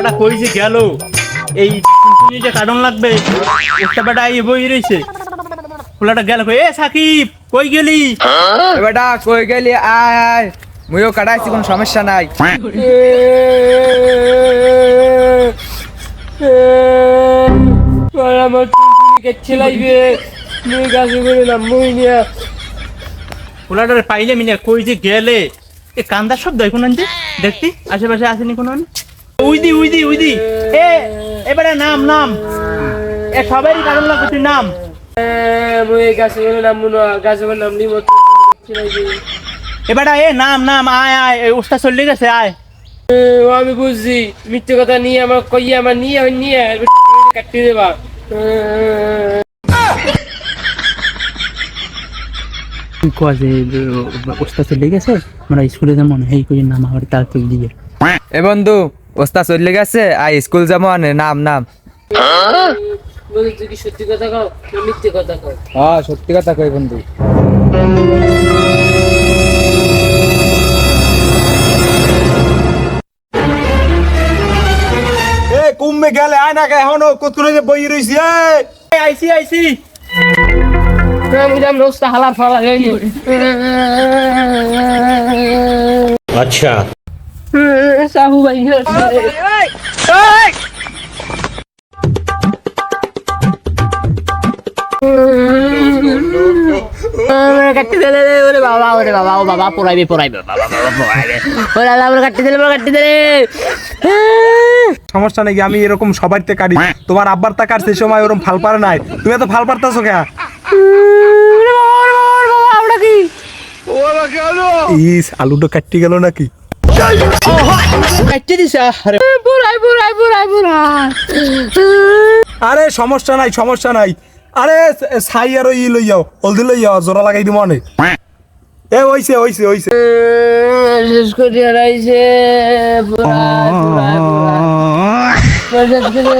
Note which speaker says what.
Speaker 1: পোলাটা কই যে গেল এই যে কাটন লাগবে একটা বেটা এই বই রইছে পোলাটা গেল কই এ সাকিব কই গেলি
Speaker 2: বেটা কই গেলি আয় আয় মুইও কাটাইছি কোনো সমস্যা নাই
Speaker 3: আমার ছেলাইবে মুই গাছে করে নিয়ে
Speaker 1: পাইলে মিনে কই যে গেলে এ কান্দার শব্দ এখন আনছে দেখতি আশেপাশে আসেনি কোনো উইদি উইদি উইদি। এ এবারে নাম নাম। এ সবারই কারণ নাম
Speaker 3: না মত ছেলাইবে
Speaker 1: এবারে এ নাম নাম আয় আয় চলে গেছে আয়।
Speaker 3: আমি বুঝছি মিথ্যে কথা নিয়ে আমার কইয়ে আমার নিয়ে নিয়ে কাটিয়ে দেবা।
Speaker 1: চলে গেছে? আমরা স্কুলে যেমন হেই কই নাম আবার তার তুই দিয়ে?
Speaker 2: এ বন্ধু ওস্তা চলে গেছে? আই স্কুল যাব আনে নাম নাম।
Speaker 3: সত্যি কথা
Speaker 2: হ্যাঁ সত্যি কথা কই বন্ধু।
Speaker 4: এ কুম্মে গেলে আয় না গায় হনো কুতকুরে যে বই রইছি এ।
Speaker 3: আইছি আইছি। হালা ফালা
Speaker 5: আচ্ছা।
Speaker 3: সাহু ভাই কাটি দিলে রে ওরে বাবা ওরে বাবা ও বাবা পড়াইবে পড়াইবে বাবা বাবা পড়াইবে। ওরে আল্লাহ ওরে কাটি দিলে ওরে কাটি দিলে।
Speaker 4: সমস্যা নাকি আমি এরকম সবার তে কাটি তোমার আব্বার তা কাটছে সময় ওরকম ফাল পারে নাই। তুমি এত ফাল পারতাছো কে? ইস আলুটা কাটতে গেল নাকি?
Speaker 1: আরে
Speaker 4: সমস্যা নাই সমস্যা নাই। আরে ছাই আর ই লই যাও হলদি লই যাও জোড়া লাগাই দিব অনেক এ হইছে হইছে হইছে।
Speaker 3: শেষ করে করে